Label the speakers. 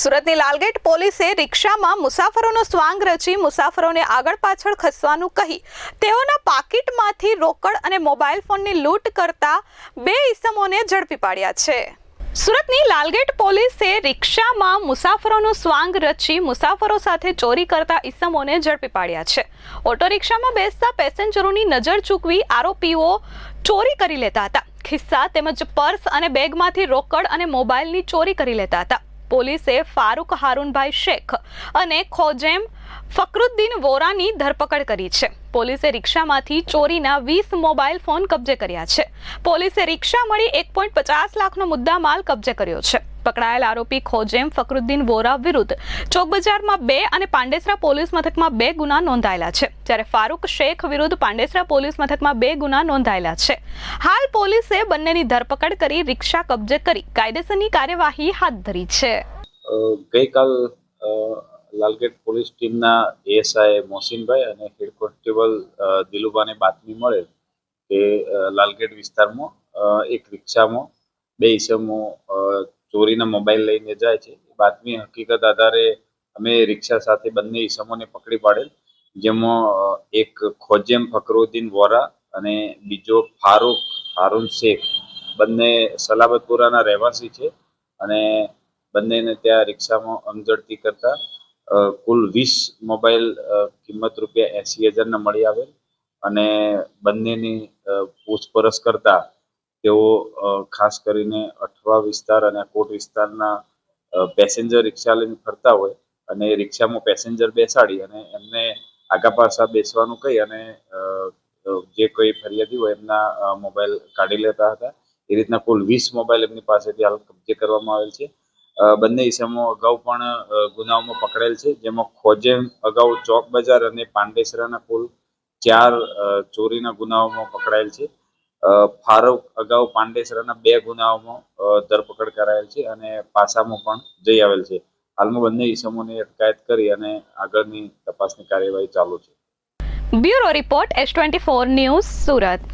Speaker 1: સુરતની લાલગેટ પોલીસે રિક્ષામાં મુસાફરોનો સ્વાંગ રચી મુસાફરોને આગળ પાછળ ખસવાનું કહી તેઓના પાકીટમાંથી રોકડ અને મોબાઈલ ફોનની લૂંટ કરતા બે ઈસમોને ઝડપી પાડ્યા છે. સુરતની લાલગેટ પોલીસે રિક્ષામાં મુસાફરોનો સ્વાંગ રચી મુસાફરો સાથે ચોરી કરતા ઈસમોને ઝડપી પાડ્યા છે. ઓટો રિક્ષામાં બેસતા પેસેન્જરોની નજર ચૂકવી આરોપીઓ ચોરી કરી લેતા હતા. ખિસ્સા તેમજ પર્સ અને બેગમાંથી રોકડ અને મોબાઈલની ચોરી કરી લેતા હતા. પોલીસે ફારૂક હારૂનભાઈ શેખ અને ખોજેમ ફકરુદ્દીન વોરાની ધરપકડ કરી છે. પોલીસે રિક્ષામાંથી ચોરીના વીસ મોબાઈલ ફોન કબજે કર્યા છે. પોલીસે રિક્ષા મળી એક પોઈન્ટ પચાસ લાખનો મુદ્દા માલ કબજે કર્યો છે. પકડાયેલ આરોપી ખોજેમ ફકરુદ્દીન વોરા વિરુદ્ધ ચોકબજારમાં બે અને પાંડેસરા પોલીસ મથકમાં બે ગુના નોંધાયેલા છે. જ્યારે ફારૂક શેખ વિરુદ્ધ પાંડેસરા પોલીસ મથકમાં બે ગુના નોંધાયેલા છે. હાલ પોલીસે બંનેની ધરપકડ કરી, રિક્ષા કબજે કરી, કાયદેસરની કાર્યવાહી હાથ ધરી છે.
Speaker 2: ગઈકાલ લાલગેટ પોલીસ ટીમના એએસઆઈ મોહસિનભાઈ અને હેડ કોન્સ્ટેબલ દિલુબાને બાતમી મળે કે લાલગેટ વિસ્તારમાં એક રિક્ષામાં બે ઈસમો ચોરીના મોબાઈલ લઈને જાય છે. બાતમી હકીકત આધારે અમે રિક્ષા સાથે બંને ઈસમોને પકડી પાડેલ, જેમાં એક ખોજેમ ફકરુદ્દીન વોરા અને બીજો ફારૂક હારૂન શેખ. બંને સલાબતપુરાના રહેવાસી છે અને બંનેને ત્યાં રિક્ષામાં અમઝડતી કરતા કુલ વીસ મોબાઈલ કિંમત રૂપિયા એંસી હજારના મળી આવેલ અને બંનેની પૂછપરછ કરતા તેઓ ખાસ કરીને અઠવા વિસ્તાર અને કોટ વિસ્તારના પેસેન્જર રિક્ષા લઈને ફરતા હોય અને એ રિક્ષામાં પેસેન્જર બેસાડી અને એમને આગા પાછા બેસવાનું કહી અને જે કોઈ ફરિયાદી હોય એમના મોબાઈલ કાઢી લેતા હતા. એ રીતના કુલ વીસ મોબાઈલ એમની પાસેથી હાલ કબજે કરવામાં આવેલ છે. બંને ઇસમો અગાઉ પણ ગુનાઓમાં પકડેલ છે, જેમાં ખોજેમ, અગાઉ ચોક બજાર અને પાંડેસરાના કુલ ચાર ચોરીના ગુનાઓમાં પકડાયેલ છે. ફારૂક અગાઉ પાંડેસરાના બે ગુનાઓમાં ધરપકડ કરાયેલ છે અને પાસામાં પણ જઈ આવેલ છે. હાલમાં બંને ઇસમોની અટકાયત કરી અને આગળની તપાસની કાર્યવાહી ચાલુ છે.
Speaker 1: Bureau report S twenty four news Surat.